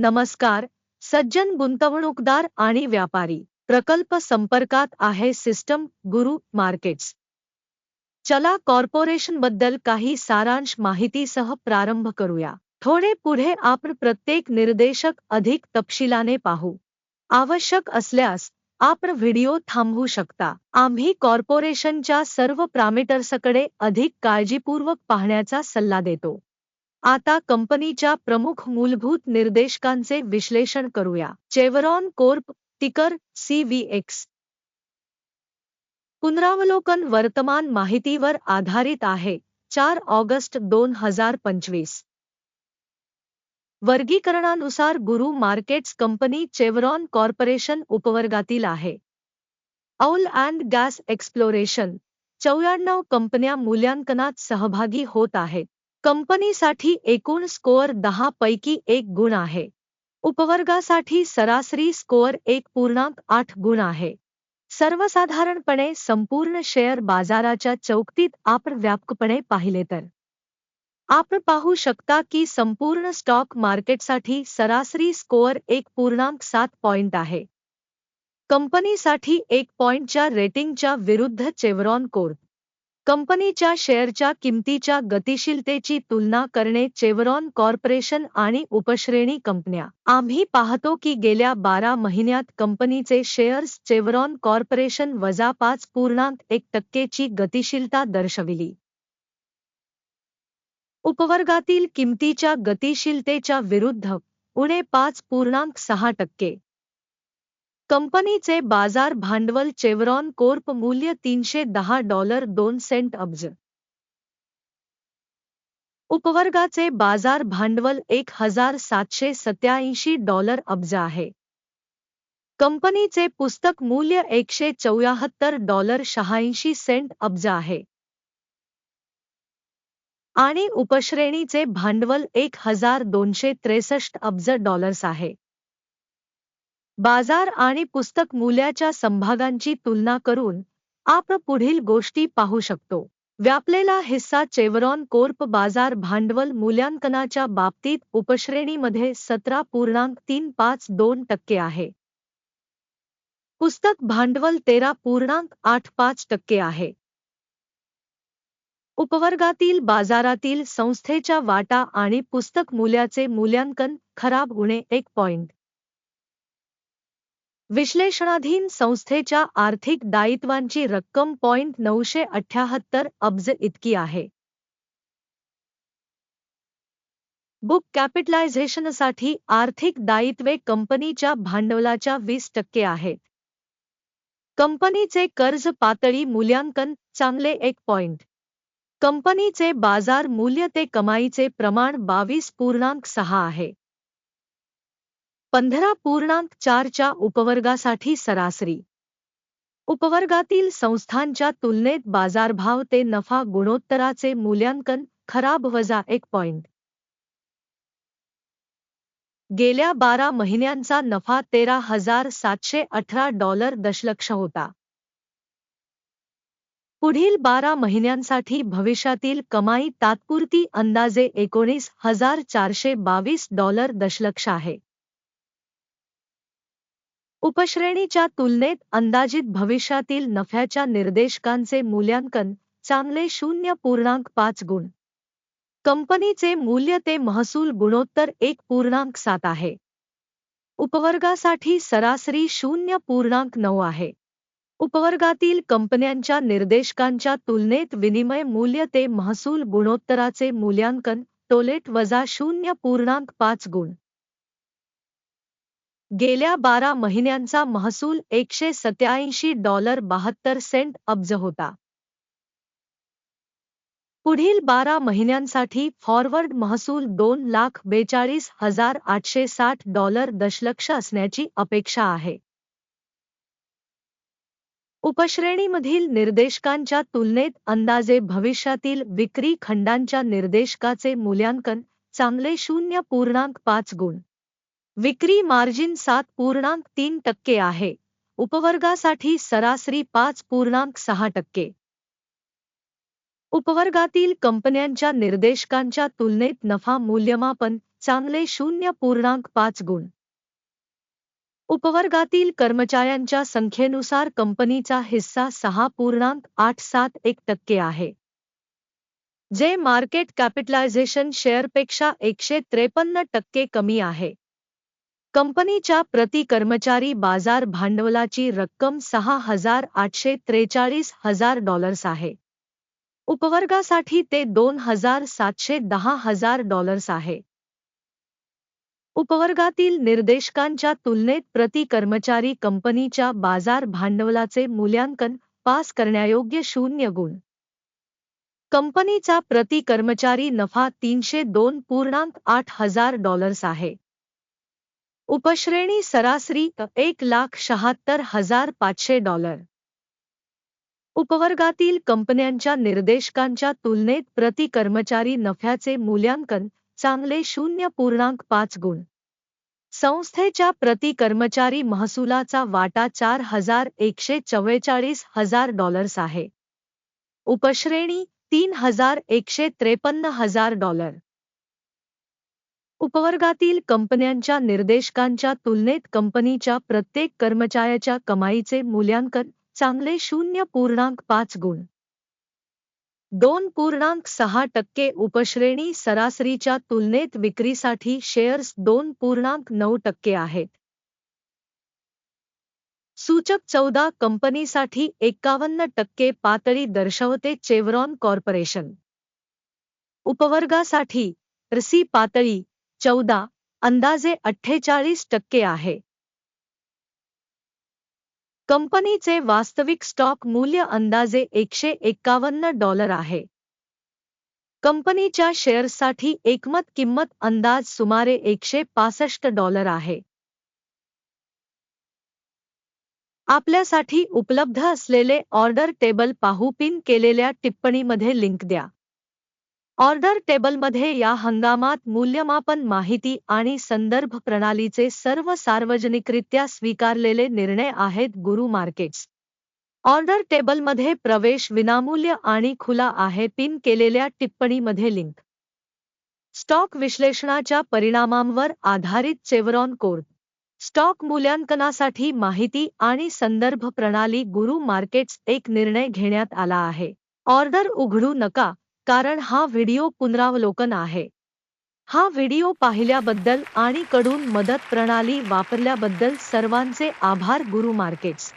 नमस्कार सज्जन गुंतवणूकदार आणि व्यापारी प्रकल्प संपर्कात आहे सिस्टम गुरु मार्केट्स. चला कॉर्पोरेशनबद्दल काही सारांश माहितीसह प्रारंभ करूया. थोडे पुढे आपण प्रत्येक निर्देशक अधिक तपशिलाने पाहू. आवश्यक असल्यास आपण व्हिडिओ थांबवू शकता. आम्ही कॉर्पोरेशनच्या सर्व पॅरामीटर्सकडे अधिक काळजीपूर्वक पाहण्याचा सल्ला देतो. आता कंपनीच्या प्रमुख मूलभूत निर्देशकांचे विश्लेषण करूया. चेवरॉन कोर्प टिकर सीव्हीएक्स पुनरावलोकन वर्तमान माहितीवर आधारित आहे. चार ऑगस्ट दोन हजार पंचवीस. वर्गीकरणानुसार गुरु मार्केट्स कंपनी चेवरॉन कॉर्पोरेशन उपवर्गातील आहे. औल अँड गॅस एक्सप्लोरेशन चौऱ्याण्णव कंपन्या मूल्यांकनात सहभागी होत आहेत. कंपनीसाठी एकूण स्कोअर दहा पैकी एक गुण आहे. उपवर्गासाठी सरासरी स्कोअर एक पूर्णांक आठ गुण आहे. सर्वसाधारणपणे संपूर्ण शेअर बाजाराच्या चौकटीत आपण व्यापकपणे पाहिले तर. आपण पाहू शकता की संपूर्ण स्टॉक मार्केटसाठी सरासरी स्कोअर एक पूर्णांक सात पॉइंट आहे. कंपनीसाठी एक पॉइंटच्या रेटिंगच्या विरुद्ध चेवरॉन कोर्ट कंपनीच्या शेअरच्या किमतीच्या गतिशीलतेची तुलना करणे चेवरॉन कॉर्पोरेशन आणि उपश्रेणी कंपन्या. आम्ही पाहतो की गेल्या बारा महिन्यात कंपनीचे शेअर्स चेवरॉन कॉर्पोरेशन वजा पाच पूर्णांक एक टक्केची गतिशीलता दर्शविली. उपवर्गातील किमतीच्या गतिशीलतेच्या विरुद्ध उणे पाच पूर्णांक सहा टक्के. कंपनीचे बाजार भांडवल चेवरॉन कोर्प मूल्य तीनशे दहा डॉलर दोन सेंट अब्ज. उपवर्गाचे बाजार भांडवल एक हजार सातशे सत्याऐंशी डॉलर अब्ज आहे. कंपनीचे पुस्तक मूल्य एकशे चौऱ्याहत्तर डॉलर शहाऐंशी सेंट अब्ज आहे. आणि उपश्रेणीचे भांडवल एक हजार दोनशे त्रेसष्ट अब्ज डॉलर्स आहे. बाजार आणि पुस्तक मूल्याच्या संभागांची तुलना करून आपण पुढील गोष्टी पाहू शकतो. व्यापलेला हिस्सा चेवरॉन कोर्प बाजार भांडवल मूल्यांकनाच्या बाबतीत उपश्रेणीमध्ये सतरा पूर्णांक तीन पाच दोन टक्के आहे. पुस्तक भांडवल तेरा पूर्णांक आठ पाच टक्के आहे. उपवर्गातील बाजारातील संस्थेच्या वाटा आणि पुस्तक मूल्याचे मूल्यांकन खराब होणे एक पॉइंट. विश्लेषणाधीन संस्थेच्या आर्थिक दायित्वांची रक्कम पॉइंट नऊशे अठ्याहत्तर अब्ज इतकी आहे. बुक कॅपिटलायझेशनसाठी आर्थिक दायित्वे कंपनीच्या भांडवलाच्या वीस टक्के आहेत. कंपनीचे कर्ज पातळी मूल्यांकन चांगले एक पॉइंट कंपनीचे बाजार मूल्य ते कमाईचे प्रमाण बावीस पूर्णांक सहा आहे. पंधरा पूर्णांक चारच्या उपवर्गासाठी सरासरी. उपवर्गातील संस्थांच्या तुलनेत बाजारभाव ते नफा गुणोत्तराचे मूल्यांकन खराब वजा एक पॉइंट. गेल्या बारा महिन्यांचा नफा तेरा हजार सातशे अठरा डॉलर दशलक्ष होता. पुढील बारा महिन्यांसाठी भविष्यातील कमाई तात्पुरती अंदाजे एकोणीस हजार चारशे बावीस डॉलर दशलक्ष आहे. उपश्रेणीच्या तुलनेत अंदाजित भविष्यातील नफ्याच्या निर्देशकांचे मूल्यांकन चांगले शून्य पूर्णांक पाच गुण. कंपनीचे मूल्य ते महसूल गुणोत्तर एक पूर्णांक सात आहे. उपवर्गासाठी सरासरी शून्य पूर्णांक नऊ आहे. उपवर्गातील कंपन्यांच्या निर्देशकांच्या तुलनेत विनिमय मूल्य ते महसूल गुणोत्तराचे मूल्यांकन टोलेट वजा शून्य पूर्णांक पाच गुण. गेल्या बारा महिन्यांचा महसूल एकशे सत्याऐंशी डॉलर बहात्तर सेंट अब्ज होता. पुढील बारा महिन्यांसाठी फॉरवर्ड महसूल दोन लाख बेचाळीस हजार आठशे साठ डॉलर दशलक्ष असण्याची अपेक्षा आहे. उपश्रेणीमधील निर्देशकांच्या तुलनेत अंदाजे भविष्यातील विक्री खंडांच्या निर्देशकाचे मूल्यांकन चांगले शून्य पूर्णांक पाच गुण विक्री मार्जिन सात पूर्णांक तीन टक्के आहे. उपवर्गासाठी सरासरी पाच पूर्णांक सहा टक्के. उपवर्गातील कंपन्यांच्या निर्देशकांच्या तुलनेत नफा मूल्यमापन चांगले शून्य पूर्णांक पाच गुण. उपवर्गातील कर्मचाऱ्यांच्या संख्येनुसार कंपनीचा हिस्सा सहा पूर्णांक आठ सात एक टक्के आहे. जे मार्केट कॅपिटलायझेशन शेअरपेक्षा एकशे त्रेपन्न टक्के कमी आहे. कंपनीच्या प्रति कर्मचारी बाजार भांडवलाची रक्कम सहा हजार आठशे त्रेचाळीस हजार डॉलर्स आहे. उपवर्गासाठी ते दोन हजार सातशे दहा हजार डॉलर्स आहे. उपवर्गातील निर्देशकांच्या तुलनेत प्रति कर्मचारी कंपनीच्या बाजार भांडवलाचे मूल्यांकन पास करण्यायोग्य शून्य गुण. कंपनीचा प्रति कर्मचारी नफा तीनशे दोन पूर्णांक आठ हजार डॉलर्स आहे. उपश्रेणी सरासरी एक लाख शहात्तर हजार पाचशे डॉलर. उपवर्गातील कंपन्यांच्या निर्देशकांच्या तुलनेत प्रति कर्मचारी नफ्याचे मूल्यांकन चांगले शून्य पूर्णांक पाच गुण. संस्थेच्या प्रति कर्मचारी महसुलाचा वाटा चार हजार एकशे चव्वेचाळीस हजार डॉलर्स आहे. उपश्रेणी तीन हजार एकशे त्रेपन्न हजार डॉलर. उपवर्गातील कंपन्यांच्या निर्देशकांच्या तुलनेत कंपनीच्या प्रत्येक कर्मचाऱ्याच्या कमाईचे मूल्यांकन चांगले शून्य पूर्णांक पाच गुण. दोन पूर्णांक सहा टक्के उपश्रेणी सरासरीच्या तुलनेत विक्रीसाठी शेअर्स दोन पूर्णांक नऊ टक्के आहेत. सूचक चौदा कंपनीसाठी एक्कावन्न टक्के पातळी दर्शवते चेव्हरॉन कॉर्पोरेशन. उपवर्गासाठी रसी पातळी चौदा अंदाजे अठ्ठेचाळीस टक्के आहे. कंपनीचे वास्तविक स्टॉक मूल्य अंदाजे एकशे एक्कावन्न डॉलर आहे. कंपनीच्या शेअर्ससाठी एकमत किंमत अंदाज सुमारे एकशे पासष्ट डॉलर आहे. आपल्यासाठी उपलब्ध असलेले ऑर्डर टेबल पाहू पिन केलेल्या टिप्पणीमध्ये लिंक द्या. ऑर्डर टेबलमध्ये या हंगामात मूल्यमापन माहिती आणि संदर्भ प्रणालीचे सर्व सार्वजनिकरित्या स्वीकारलेले निर्णय आहेत गुरु मार्केट्स. ऑर्डर टेबलमध्ये प्रवेश विनामूल्य आणि खुला आहे पिन केलेल्या टिप्पणीमध्ये लिंक. स्टॉक विश्लेषणाच्या परिणामांवर आधारित चेवरॉन कोड. स्टॉक मूल्यांकनासाठी माहिती आणि संदर्भ प्रणाली गुरु मार्केट्स एक निर्णय घेण्यात आला आहे. ऑर्डर उघडू नका. कारण हा व्हिडिओ पुनरावलोकन आहे. हा व्हिडिओ पाहिल्याबद्दल आणि कडून मदत प्रणाली वापरल्याबद्दल सर्वांचे आभार गुरु मार्केट्स.